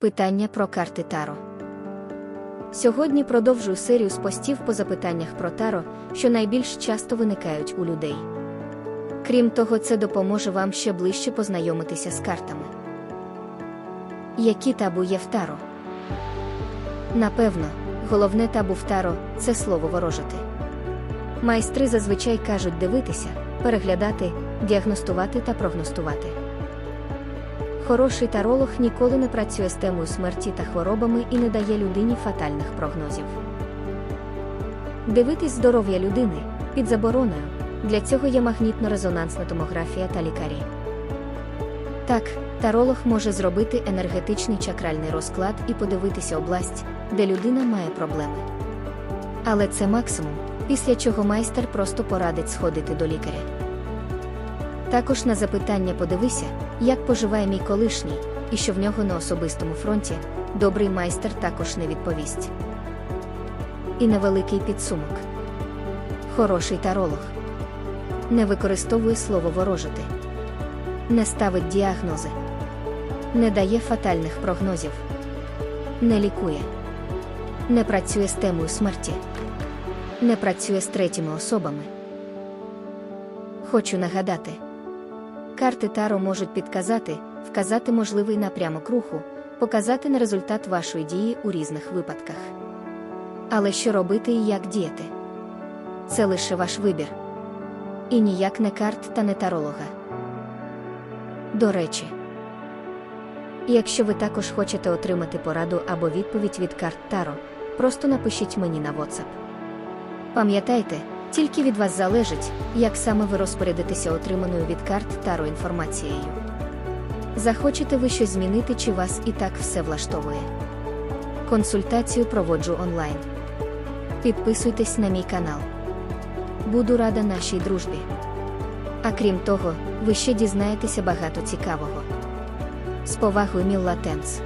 Питання про карти Таро. Сьогодні продовжую серію з постів по запитаннях про Таро, що найбільш часто виникають у людей. Крім того, це допоможе вам ще ближче познайомитися з картами. Які табу є в Таро? Напевно, головне табу в Таро це слово ворожити. Майстри зазвичай кажуть дивитися, переглядати, діагностувати та прогностувати. Хороший таролог ніколи не працює з темою смерті та хворобами і не дає людині фатальних прогнозів. Дивитись здоров'я людини під забороною. Для цього є магнітно-резонансна томографія та лікарі. Так, таролог може зробити енергетичний чакральний розклад і подивитися область, де людина має проблеми. Але це максимум, після чого майстер просто порадить сходити до лікаря. Також на запитання подивися, як поживає мій колишній, і що в нього на особистому фронті, добрий майстер також не відповість. І невеликий підсумок. Хороший таролог. Не використовує слово ворожити. Не ставить діагнози. Не дає фатальних прогнозів. Не лікує. Не працює з темою смерті. Не працює з третіми особами. Хочу нагадати. Карти Таро можуть підказати, вказати можливий напрямок руху, показати на результат вашої дії у різних випадках. Але що робити і як діяти? Це лише ваш вибір. І ніяк не карт та не таролога. До речі, якщо ви також хочете отримати пораду або відповідь від карт Таро, просто напишіть мені на WhatsApp. Пам'ятайте, тільки від вас залежить, як саме ви розпорядитеся отриманою від карт Таро інформацією. Захочете ви щось змінити, чи вас і так все влаштовує. Консультацію проводжу онлайн. Підписуйтесь на мій канал. Буду рада нашій дружбі. А крім того, ви ще дізнаєтеся багато цікавого. З повагою Мілла Тенц.